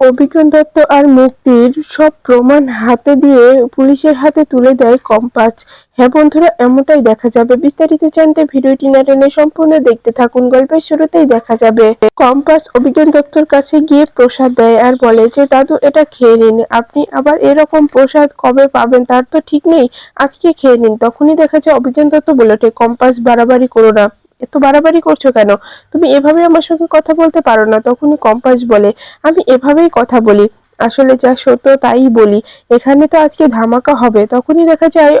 অভিজ্ঞান দত্ত আর মুক্তির সব প্রমাণ হাতে দিয়ে পুলিশের হাতে তুলে দেয় কম্পাস। হ্যাঁ বন্ধুরা, এমনটাই দেখা যাবে। বিস্তারিত জানতে ভিডিওটি না টেনে সম্পূর্ণ দেখতে থাকুন। গল্পের শুরুতেই দেখা যাবে। কম্পাস অভিজ্ঞান দত্তর কাছে গিয়ে প্রসাদ দেয় আর বলে যে, দাদু, এটা খেয়ে নিন। আপনি আবার এরকম প্রসাদ কবে পাবেন? তার তো ঠিক নেই। আজকে খেয়ে নিন। তখনই দেখা যায় অভিজ্ঞান দত্ত বলে ওঠে, কম্পাস বাড়াবাড়ি করো না। এত বাড়াবাড়ি করছ কেন? তুমি এভাবে আমার সঙ্গে কথা বলতে পারো না, তখনই কম্পাস বলে, আমি এভাবেই কথা বলি, আসলে যা সত্য তাই বলি। এখানে তো আজকে ধামাকা হবে। তখনই দেখা যায়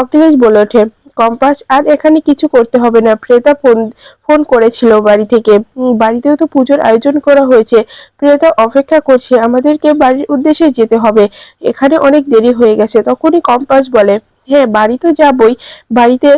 অখিলেশ বলে ওঠে, কম্পাস, আর এখানে কিছু করতে হবে না। প্রেতা ফোন ফোন করেছিল বাড়ি থেকে। বাড়িতেও তো পুজোর আয়োজন করা হয়েছে। প্রিয়তা অপেক্ষা করছে, আমাদেরকে বাড়ির উদ্দেশ্যে যেতে হবে। এখানে অনেক দেরি হয়ে গেছে। তখনই কম্পাস বলে হ্যাঁ বাড়ি তো যাবই। বাড়িতে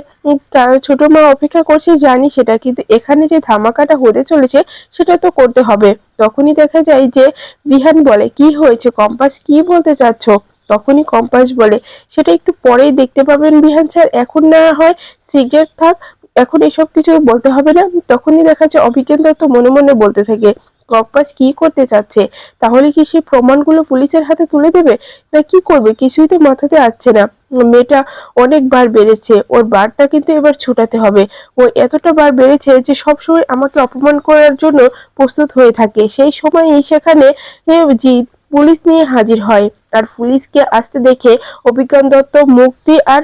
তার ছোট মা অপেক্ষা করছে, জানি সেটা, কিন্তু এখানে যে ধামাকাটা হতে চলেছে, সেটা তো করতে হবে। তখনই দেখা যায় যে বিহান বলে, কি হয়েছে? কম্পাস, কি বলতে চাচ্ছ? তখনই কম্পাস বলে, সেটা একটু পরেই দেখতে পাবেন বিহান স্যার। এখন না হয় সিগারেট থাক, এখন এসব কিছু বলতে হবে না। তখনই দেখা যায় অভিজ্ঞান দত্ত মনে মনে বলতে থাকে, কম্পাস কি করতে চাচ্ছে? তাহলে কি সেই প্রমাণগুলো পুলিশের হাতে তুলে দেবে? না কি করবে? কিছুই তো মাথাতে আসছে না। মেয়েটা অনেকবার বেড়েছে, ওর বারটা কিন্তু এবার ছুটাতে হবে। ও এতটা বার বেড়েছে যে সবসময় আমাকে অপমান করার জন্য প্রস্তুত হয়ে থাকে। সেই সময়ই সেখানে জিৎ পুলিশ নিয়ে হাজির হয়। আর পুলিশকে আসতে দেখে অভিজ্ঞান দত্ত, মুক্তি আর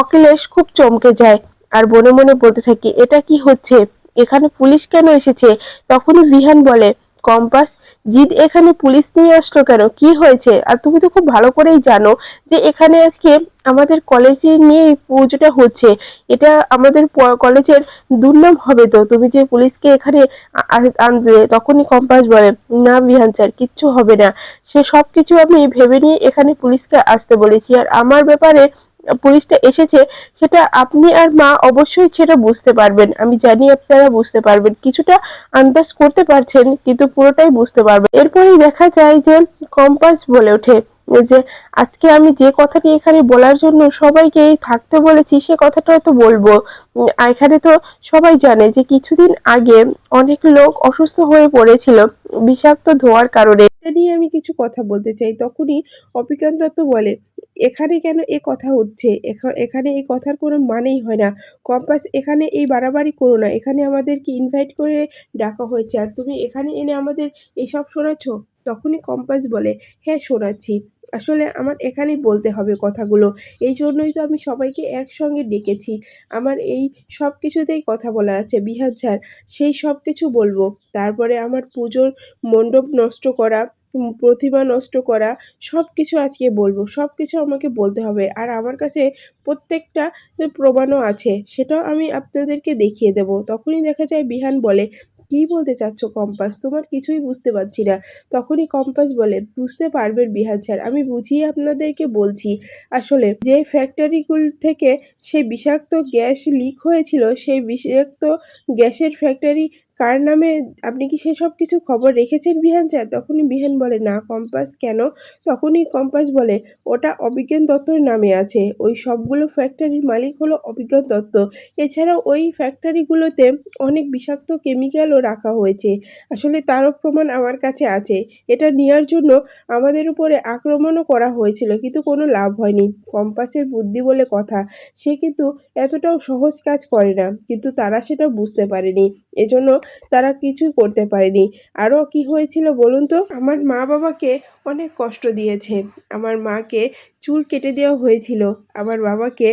অখিলেশ খুব চমকে যায়। আর মনে মনে বলতে থাকে, এটা কি হচ্ছে? এখানে পুলিশ কেন এসেছে? তখনই বিহান বলে, কম্পাস জিৎ এখানে পুলিশ নিয়ে আসলো কেন? কি হয়েছে? আর তুমি তো খুব ভালো করেই জানো যে এখানে আজকে আমাদের কলেজে নিয়ে পুজোটা হচ্ছে। এটা আমাদের কলেজের দুর্নাম হবে তো। তুমি যে পুলিশকে এখানে আনবে, তখনই কম্পাস বলে, না বিহান স্যার, কিচ্ছু হবে না। সে সব কিছু আমি ভেবে নিয়ে এখানে পুলিশকে আসতে বলেছি। আর আমার ব্যাপারে পুলিশটা এসেছে, সেটা আপনি আর মা অবশ্যই সেটা বুঝতে পারবেন। আমি জানি আপনারা বুঝতে পারবেন। কিছুটা আন্দাজ করতে পারছেন, কিন্তু পুরোটাই বুঝতে পারবেন। এরপরেই দেখা যায় যে কম্পাস বলে ওঠে যে, আজকে আমি যে কথাটি এখানে বলার জন্য সবাইকে থাকতে বলেছি, সে কথাটা হয়তো বলব। এখানে তো সবাই জানে যে কিছুদিন আগে অনেক লোক অসুস্থ হয়ে পড়েছিল বিষাক্ত ধোয়ার কারণে। এটা নিয়ে আমি কিছু কথা বলতে চাই। তখনই অপিকান্ত দত্ত বলে এখানে কেন এ কথা হচ্ছে? এখা- এখানে এই কথার কোনো মানেই হয় না। কম্পাস, এখানে এই বাড়াবাড়ি করো না। এখানে আমাদেরকে ইনভাইট করে ডাকা হয়েছে। আর তুমি এখানে এনে আমাদের এইসব শোনাচ্ছ? তখনই কম্পাস বলে হ্যাঁ শোনাচ্ছি। আসলে আমার এখানেই বলতে হবে কথাগুলো। এই জন্যই তো আমি সবাইকে একসঙ্গে ডেকেছি। আমার এই সব কিছুতেই কথা বলা আছে বিহার স্যার। সেই সব কিছু বলব। তারপরে আমার পুজোর মণ্ডপ নষ্ট করা উম, প্রতিমা নষ্ট করা সব কিছু আজকে বলব। সব কিছু আমাকে বলতে হবে। আর আমার কাছে প্রত্যেকটা প্রমাণও আছে। সেটাও আমি আপনাদেরকে দেখিয়ে দেব। তখনই দেখা যায় বিহান বলে কী বলতে চাচ্ছ কম্পাস? তোমার কিছুই বুঝতে পারছি না। তখনই কম্পাস বলে বুঝতে পারবেন বিহান স্যার আমি বুঝিয়ে আপনাদেরকে বলছি। আসলে যে ফ্যাক্টরিগুলো থেকে সেই বিষাক্ত গ্যাস লিক হয়েছিল সেই বিষাক্ত গ্যাসের ফ্যাক্টরি কার নামে আপনি কি সেসব কিছু খবর রেখেছেন বিহান স্যার? তখনই বিহান বলে, না, কম্পাস, কেন? তখনই কম্পাস বলে, ওটা অভিজ্ঞান দত্তর নামে আছে। ওই সবগুলো ফ্যাক্টরির মালিক হলো অভিজ্ঞান দত্ত। এছাড়াও ওই ফ্যাক্টরিগুলোতে অনেক বিষাক্ত কেমিক্যালও রাখা হয়েছে। আসলে তারও প্রমাণ আমার কাছে আছে। এটা নেওয়ার জন্য আমাদের উপরে আক্রমণও করা হয়েছিল, কিন্তু কোনো লাভ হয়নি। কম্পাসের বুদ্ধি বলে কথা, সে কিন্তু এতটাও সহজ কাজ করে না, কিন্তু তারা সেটা বুঝতে পারেনি। এজন্য তারা কিছুই করতে পারেনি। আরও কি হয়েছিল বলুন তো? আমার মা বাবাকে অনেক কষ্ট দিয়েছে। আমার মাকে চুল কেটে দেওয়া হয়েছিল। আমার বাবাকে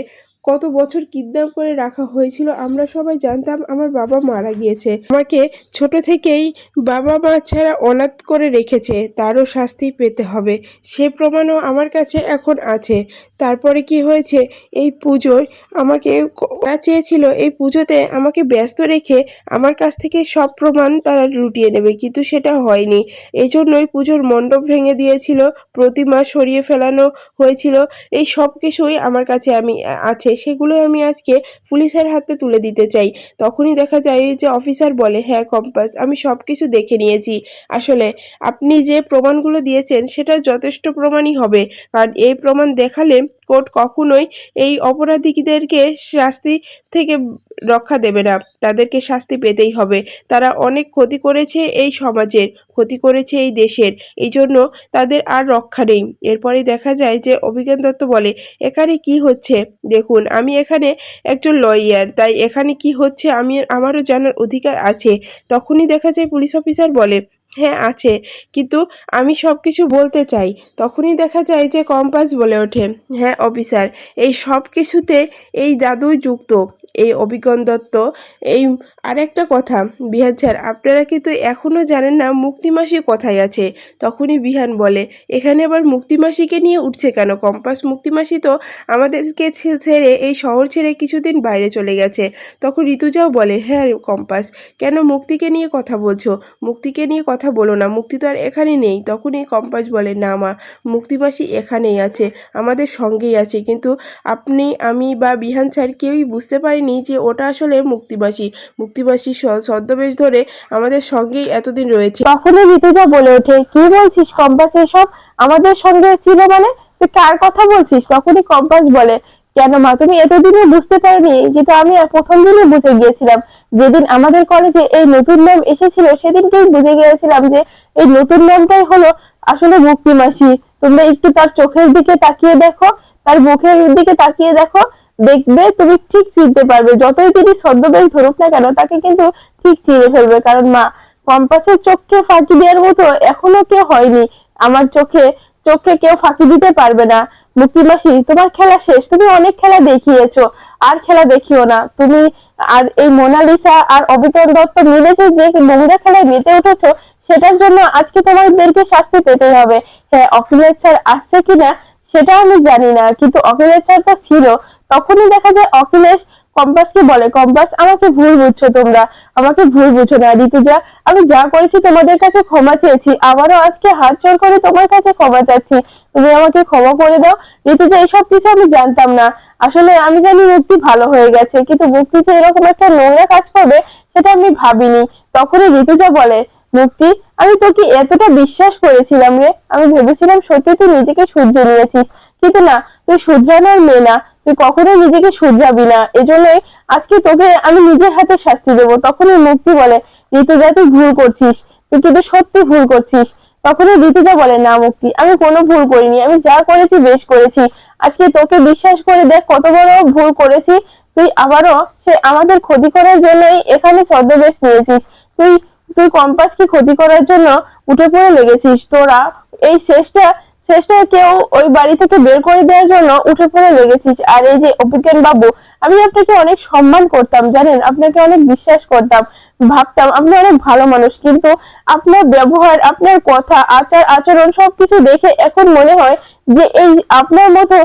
কত বছর কিডন্যাপ করে রাখা হয়েছিল আমরা সবাই জানতাম, আমার বাবা মারা গিয়েছে। আমাকে ছোট থেকেই বাবা মা ছাড়া অনাথ করে রেখেছে, তারও শাস্তি পেতে হবে। সে প্রমাণও আমার কাছে এখন আছে। তারপরে কি হয়েছে? এই পুজোয় আমাকে ওরা চেয়েছিল এই পুজোতে আমাকে ব্যস্ত রেখে আমার কাছ থেকে সব প্রমাণ তারা লুটিয়ে নেবে, কিন্তু সেটা হয়নি। এই জন্যই পুজোর মণ্ডপ ভেঙে দিয়েছিল, প্রতিমা সরিয়ে ফেলানো হয়েছিল। এই সব কিছুই আমার কাছে আমি আছে। সেগুলো আমি আজকে পুলিশের হাতে তুলে দিতে চাই। তখনই দেখা যায় যে অফিসার বলে হ্যাঁ কম্পাস, আমি সব কিছু দেখে নিয়েছি। আসলে আপনি যে প্রমাণগুলো দিয়েছেন সেটা যথেষ্ট প্রমাণই হবে। কারণ এই প্রমাণ দেখালে কোর্ট কখনোই এই অপরাধীদেরকে শাস্তি থেকে রক্ষা দেবে না। তাদেরকে শাস্তি পেতেই হবে। তারা অনেক ক্ষতি করেছে এই সমাজের, ক্ষতি করেছে এই দেশের। এই জন্য তাদের আর রক্ষা নেই। এরপরে দেখা যায় যে অভিজ্ঞান দত্ত বলে, এখানে কি হচ্ছে? দেখুন, আমি এখানে একজন লয়ার তাই এখানে কি হচ্ছে? আমি, আমারও জানার অধিকার আছে। তখনই দেখা যায় পুলিশ অফিসার বলে হ্যাঁ আছে। কিন্তু আমি সব কিছু বলতে চাই। তখনই দেখা যায় যে কম্পাস বলে ওঠে। হ্যাঁ অফিসার, এই সব কিছুতে এই দাদুই যুক্ত, এই অভিজ্ঞান দত্ত, এই আরেকটা কথা, বিহান স্যার, আপনারা কিন্তু এখনও জানেন না মুক্তিমাসি কোথায় আছে? তখনই বিহান বলে, এখানে আবার মুক্তিমাসিকে নিয়ে উঠছে কেন? কম্পাস মুক্তিমাসি তো আমাদেরকে ছেড়ে, এই শহর ছেড়ে কিছুদিন বাইরে চলে গেছে। তখন ঋতুজাও বলে হ্যাঁ কম্পাস, কেন মুক্তিকে নিয়ে কথা বলছো? মুক্তিকে নিয়ে কথা বলো না, মুক্তি তো আর এখানে নেই। তখনই কম্পাস বলে, না মা মুক্তিমাসি এখানেই আছে, আমাদের সঙ্গেই আছে। কিন্তু আপনি, আমি বা বিহান স্যার কেউই বুঝতে পারিনি যে ওটা আসলে মুক্তিবাসী। মুক্তিবাসী ছদ্মবেশ ধরে আমাদের সঙ্গেই এতদিন রয়েছে। তখনই ঋতুজা বলে ওঠে, কি বলছিস কম্পাস এসব? আমাদের সঙ্গে ছিল মানে? তুই কার কথা বলছিস? তখনই কম্পাস বলে, কেন মা, তুমি এতদিনে বুঝতে পারোনি? যেটা আমি প্রথম দিনে বুঝে গিয়েছিলাম যেদিন আমাদের কলেজে এই নতুন নাম এসেছিল, সেদিনকেই বুঝে গিয়েছিলাম যে এই নতুন নামটাই হলো আসলে মুক্তি মাসি। তোমরা একটু তার চোখের দিকে তাকিয়ে দেখো, তার মুখের দিকে তাকিয়ে দেখো, দেখবে তুমি ঠিক চিনতে পারবে। যতই তিনি ছদ্মবেশ ধরুক না কেন, তাকে কিন্তু ঠিক চিনে ফেলবে। কারণ মা, কম্পাসের চোখকে ফাঁকি দেওয়ার মতো এখনও কেউ হয়নি। আমার চোখে চোখে কেউ ফাঁকি দিতে পারবে না। মুক্তিমাসি তোমার খেলা শেষ। তুমি অনেক খেলা দেখিয়েছো। আর খেলা দেখিও না। তুমি আর এই মোনালিসা আর অভিতন দত্ত মিলেছে যে মহিলা খেলায় মেতে উঠেছো, সেটার জন্য আজকে তোমাদেরকে শাস্তি পেতে হবে। হ্যাঁ অখিলেশ স্যার আসছে কিনা সেটা আমি জানি না, কিন্তু অখিলেশ স্যারটা ছিল, তখনই দেখা যায় অখিলেশ কম্পাসকে বলে? কম্পাস আমাকে ভুল বুঝছ তোমরা। আমাকে ভুল বুঝো না, ঋতুজা। আমি যা করেছি তোমাদের কাছে ক্ষমা চেয়েছি। আবারও আজকে হাত জোর করে তোমার কাছে ক্ষমা চাচ্ছি। তুমি আমাকে ক্ষমা করে দাও। ঋতুজা এইসব কিছু আমি জানতাম না। আসলে আমি জানি মুক্তি ভালো হয়ে গেছে, কিন্তু মুক্তি যে এরকম একটা নোংরা কাজ করবে, সেটা আমি ভাবিনি। তখনই ঋতুজা বলে, মুক্তি, আমি তোকে এতটা বিশ্বাস করেছিলাম রে। আমি ভেবেছিলাম সত্যি তুই নিজেকে শুধরে নিয়েছিস। কিন্তু না, তুই শুধরানোর মেয়ে না। তুই কখনোই নিজেকে শুধরাবি না। এজন্যই আজকে তোকে আমি নিজের হাতে শাস্তি দেবো। তখনই মুক্তি বলে ঋতুজা তুই ভুল করছিস। তুই কিন্তু সত্যি ভুল করছিস। তখনই ঋতুজা বলে, না, মুক্তি, আমি কোনো ভুল করিনি। আমি যা করেছি বেশ করেছি। আজকে তোকে বিশ্বাস করে দেখ কত বড় ভুল করেছি। তুই আবারও সে আমাদের ক্ষতি করার জন্যই এখানে ছদ্মবেশ নিয়েছিস। তুই তুই কম্পাসকে ক্ষতি করার জন্য উঠে পড়ে লেগেছিস। তোরা এই শেষটা শেষটা কেউ ওই বাড়ি থেকে বের করে দেওয়ার জন্য উঠে পড়ে লেগেছিস। আর এই যে অভিজ্ঞান বাবু, আমি আপনাকে অনেক সম্মান করতাম, জানেন? আপনাকে অনেক বিশ্বাস করতাম, ভাবতাম আপনি অনেক ভালো মানুষ, কিন্তু আপনার ব্যবহার, আপনার কথা, আচার, আচরণ সবকিছু দেখে এখন মনে হয় যে এই আপনার মতো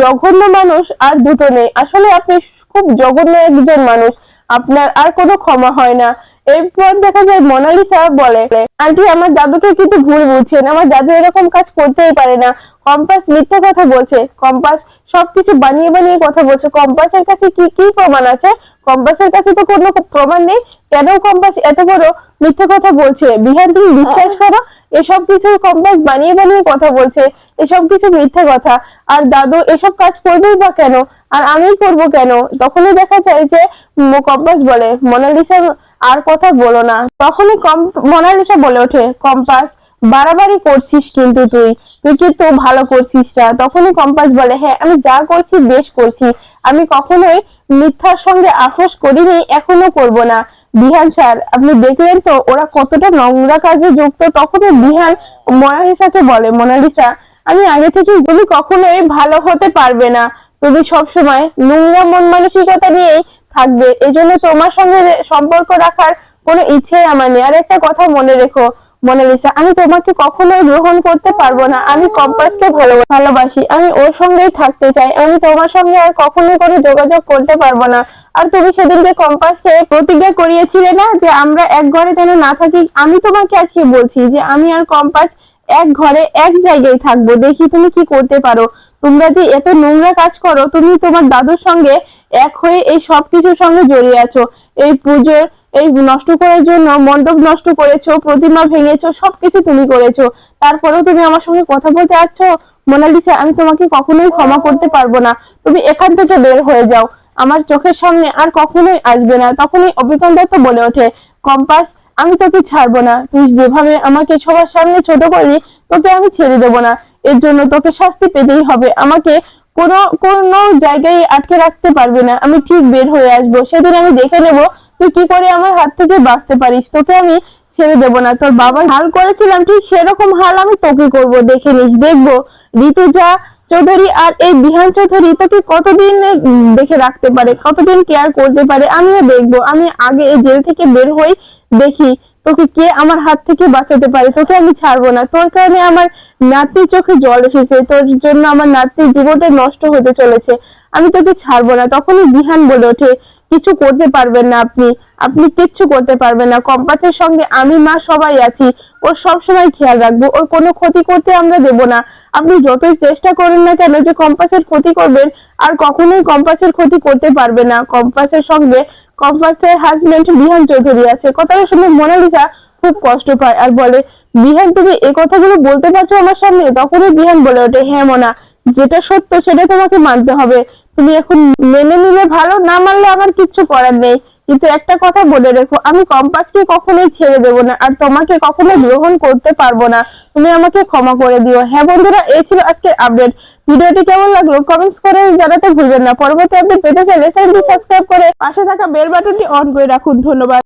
জঘন্য মানুষ আর দুটো নেই। আসলে আপনি খুব জঘন্য একজন মানুষ, আপনার আর কোনো ক্ষমা হয় না। এরপর দেখা যায় মোনালিসা বলে আন্টি, আমার দাদুকে কিন্তু ভুল বুঝছেন। আমার দাদু এরকম কাজ করতেই পারে না। কম্পাস মিথ্যা কথা বলছে। কম্পাস সবকিছু বানিয়ে বানিয়ে কথা বলছে। কম্পাসের কাছে কি কি প্রমাণ আছে? কম্পাসের কাছে তো কোনো প্রমাণ নেই। কেন কম্পাস এত বড় মিথ্যা কথা বলছে? বিহার তুমি বিশ্বাস করো, এসব কিছু কম্পাস বানিয়ে বানিয়ে কথা বলছে। এসব কিছু মিথ্যা কথা। আর দাদু এসব কাজ করবেই বা কেন? আর আমি করব কেন? তখনই দেখা যায় যে কম্পাস বলে, মোনালিসা আর কথা বলো না। তখনই কম মোনালিসা বলে ওঠে, কম্পাস, বাড়াবাড়ি করছিস কিন্তু তুই তুই কিন্তু ভালো করছিস না? তখনই কম্পাস বলে হ্যাঁ আমি যা করছি বেশ করছি। আমি কখনোই মিথ্যার সঙ্গে আপোষ করিনি, এখনও করব না। বিহান স্যার, আপনি দেখলেন তো, ওরা কতটা নোংরা কাজে যুক্ত। তখনই বিহান মোনালিসাকে বলে, মোনালিসা, আমি আগে থেকেই তুমি কখনোই ভালো হতে পারবে না। তুমি সবসময় নোংরা মন মানসিকতা নিয়েই থাকবে। এজন্য তোমার সঙ্গে সম্পর্ক রাখার কোনো ইচ্ছেই আমার নেই। আর একটা কথা মনে রেখো, মনে মোনালিসা আমি তোমাকে কখনোই গ্রহণ করতে পারব না। আমি কম্পাসকে ভালো ভালোবাসি, আমি ওর সঙ্গেই থাকতে চাই। আমি তোমার সঙ্গে আর কখনোই কোনো যোগাযোগ করতে পারব না। আর তুমি সেদিনকে কম্পাসকে প্রতিজ্ঞা করিয়েছিলে না যে আমরা এক ঘরে যেন না থাকি? আমি তোমাকে আজকে বলছি যে আমি আর কম্পাস এক ঘরে এক জায়গায় থাকব। দেখি তুমি কি করতে পারো। তোমরা যে এত নোংরা কাজ করো, তুমি তোমার দাদুর সঙ্গে এক হয়ে এই সবকিছুর সঙ্গে জড়িয়ে আছো। এই পুজোর এই নষ্ট করার জন্য, মণ্ডপ নষ্ট করেছ, প্রতিমা ভেঙেছো, সবকিছু তুমি করেছ। তারপরেও তুমি আমার সঙ্গে কথা বলতে আসছো? মোনালিসা, আমি তোমাকে কখনোই ক্ষমা করতে পারব না। তুমি এখান থেকে বের হয়ে যাও। আমার চোখের সামনে আর কখনোই আসবে না। তখনই অভিজ্ঞতা তো বলে ওঠে, কম্পাস, আমি তোকে ছাড়বো না। তুই যেভাবে আমাকে সবার সামনে ছোট করলি, তোকে আমি ছেড়ে দেবো না। এর জন্য তোকে শাস্তি পেতেই হবে। আমাকে কোনো কোনো জায়গায় আটকে রাখতে পারবে না। আমি ঠিক বের হয়ে আসব। সেদিন আমি দেখে নেব তুই কি করে আমার হাত থেকে বাঁচতে পারিস। তোকে আমি ছেড়ে দেবো না। তোর বাবার হাল করেছিলাম, ঠিক সেরকম হাল আমি তোকে করব। দেখে নিস, দেখব। ঋতুজা চৌধুরী আর এই বিহান চৌধুরী তোকে কতদিন দেখে রাখতে পারে, কতদিন কেয়ার করতে পারে, আমিও দেখব। আমি আগে এই জেল থেকে বের হই, দেখি তোকে কে আমার হাত থেকে বাঁচাতে পারে? তোকে আমি ছাড়বো না। তোর কারণে আমার নাতির চোখে জল এসেছে। তোর জন্য আমার নাতির জীবনটা নষ্ট হতে চলেছে। আমি তোকে ছাড়বো না। তখনই বিহান বলে ওঠে, কিছু করতে পারবেন না আপনি। আপনি কিচ্ছু করতে পারবেন না। কম্পাসের সঙ্গে আমি, মা সবাই আছি। ওর সব সময় খেয়াল রাখব। ওর কোনো ক্ষতি করতে আমরা দেব না। আপনি যতই চেষ্টা করেন না কেন যে কম্পাসের ক্ষতি করবেন, আর কখনোই কম্পাসের ক্ষতি করতে পারবে না। কম্পাসের সঙ্গে কম্পাসের হাজবেন্ড বিহান চৌধুরী আছে। কথাটা শুনে মোনালিসা খুব কষ্ট পায় আর বলে বিহান তুমি এই কথাগুলো বলতে পারছ আমার সামনে? তখনই বিহান বলে ওঠে হ্যাঁ মোনা, যেটা সত্য সেটা তোমাকে মানতে হবে। তুমি এখন মেনে নিলে ভালো, না মানলে আমার কিচ্ছু করার নেই। কিন্তু একটা কথা বলে রেখো, আমি কম্পাসকে কখনোই ছেড়ে দেবো না আর তোমাকে কখনো গ্রহণ করতে পারব না। তুমি আমাকে ক্ষমা করে দিও। হ্যাঁ বন্ধুরা, এই ছিল আজকের আপডেট ভিডিওটি কেমন লাগল কমেন্টস করে জানাতে ভুলবেন না। পরবর্তী আপডেট পেতে চাইলে সাবস্ক্রাইব করে পাশে থাকা বেল বাটনটি অন করে রাখুন। ধন্যবাদ।